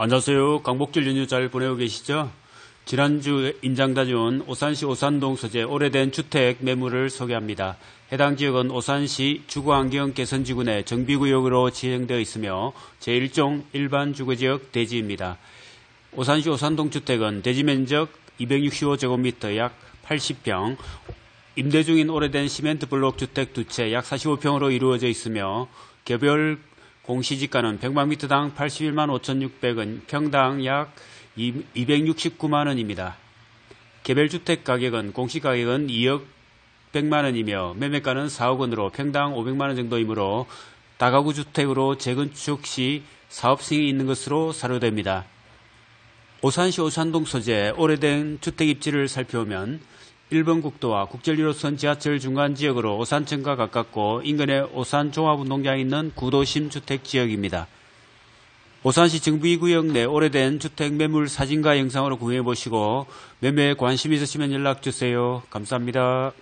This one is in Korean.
안녕하세요. 강복절 연휴 잘 보내고 계시죠? 지난주 인장다준 오산시 오산동 소재 오래된 주택 매물을 소개합니다. 해당 지역은 오산시 주거환경 개선지구내 정비구역으로 지정되어 있으며 제1종 일반 주거지역 대지입니다. 오산시 오산동 주택은 대지 면적 265제곱미터 약 80평, 임대 중인 오래된 시멘트 블록 주택 두 채 약 45평으로 이루어져 있으며 개별 공시지가는 100만 미터당 81만 5,600원, 평당 약 269만 원입니다. 개별주택 가격은 공시가격은 2억 100만 원이며 매매가는 4억 원으로 평당 500만 원 정도이므로 다가구 주택으로 재건축 시 사업 승인이 있는 것으로 사료됩니다. 오산시 오산동 소재 오래된 주택 입지를 살펴보면 1번 국도와 국절 1호선 지하철 중간 지역으로 오산천과 가깝고 인근에 오산 종합운동장이 있는 구도심 주택 지역입니다. 오산시 정비구역 내 오래된 주택 매물 사진과 영상으로 구매해 보시고 매매에 관심 있으시면 연락 주세요. 감사합니다.